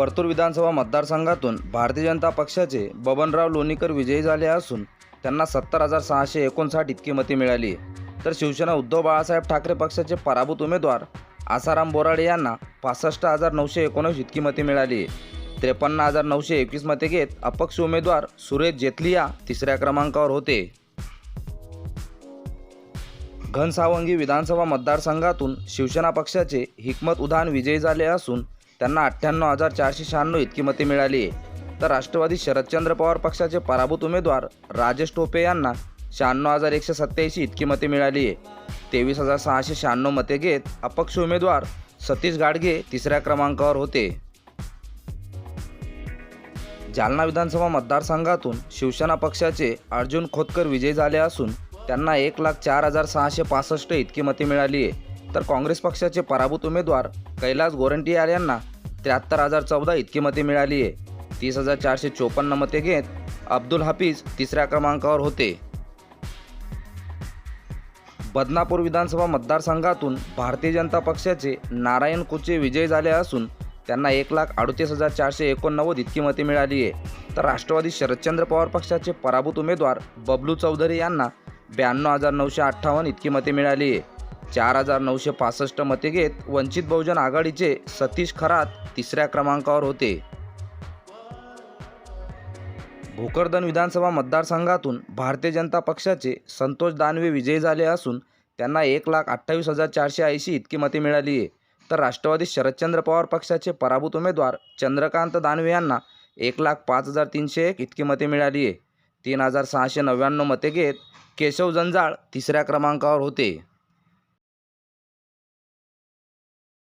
परतूर विधानसभा मतदारसंघातून भारतीय जनता पक्षाचे बबनराव लोणीकर विजयी झाले असून त्यांना सत्तर हजार सहाशे एकोणसाठ इतकी मते मिळाली तर शिवसेना उद्धव बाळासाहेब ठाकरे पक्षाचे पराभूत उमेदवार आसाराम बोराडे यांना पासष्ट हजार नऊशे एकोणवीस इतकी मते मिळाली त्रेपन्न हजार नऊशे एकवीस मते घेत अपक्ष उमेदवार सुरेश जेतलिया तिसऱ्या क्रमांकावर होते. घनसावंगी विधानसभा मतदारसंघातून शिवसेना पक्षाचे हिकमत उधान विजयी झाले असून त्यांना अठ्ठ्याण्णव हजार चारशे शहाण्णव इतकी मते मिळाली. तर राष्ट्रवादी शरदचंद्र पवार पक्षाचे पराभूत उमेदवार राजेश टोपे यांना शहाण्णव हजार एकशे सत्त्याऐंशी इतकी मते मिळाली. तेवीस हजार सहाशे शहाण्णव मते घेत अपक्ष उमेदवार सतीश गाडगे तिसऱ्या क्रमांकावर होते. जालना विधानसभा मतदारसंघातून शिवसेना पक्षाचे अर्जुन खोतकर विजयी झाले असून त्यांना एक लाख चार हजार सहाशे पासष्ट इतकी मते मिळाली. आहे तर काँग्रेस पक्षाचे पराभूत उमेदवार कैलास गोरंटीयार यांना त्र्याहत्तर हजार चौदा इतकी मते मिळाली आहे. तीस हजार चारशे चोपन्न मते घेत अब्दुल हाफिज तिसऱ्या क्रमांकावर होते. बदनापूर विधानसभा मतदारसंघातून भारतीय जनता पक्षाचे नारायण कुचे विजय झाले असून त्यांना एक लाख अडतीस हजार चारशे एकोणनव्वद इतकी मते मिळाली आहे. तर राष्ट्रवादी शरदचंद्र पवार पक्षाचे पराभूत उमेदवार बबलू चौधरी यांना ब्याण्णव हजार नऊशे अठ्ठावन्न इतकी मते मिळाली आहे. चार हजार नऊशे पासष्ट मते घेत वंचित बहुजन आघाडीचे सतीश खरात तिसऱ्या क्रमांकावर होते. भोकरदन विधानसभा मतदारसंघातून भारतीय जनता पक्षाचे संतोष दानवे विजयी झाले असून त्यांना एक लाख अठ्ठावीस हजार चारशे ऐंशी इतकी मते मिळाली आहे. तर राष्ट्रवादी शरदचंद्र पवार पक्षाचे पराभूत उमेदवार चंद्रकांत दानवे यांना एक लाख पाच हजार तीनशे एक इतकी मते मिळाली आहे. तीन हजार सहाशे नव्याण्णव मते घेत केशव जंजाळ तिसऱ्या क्रमांकावर होते.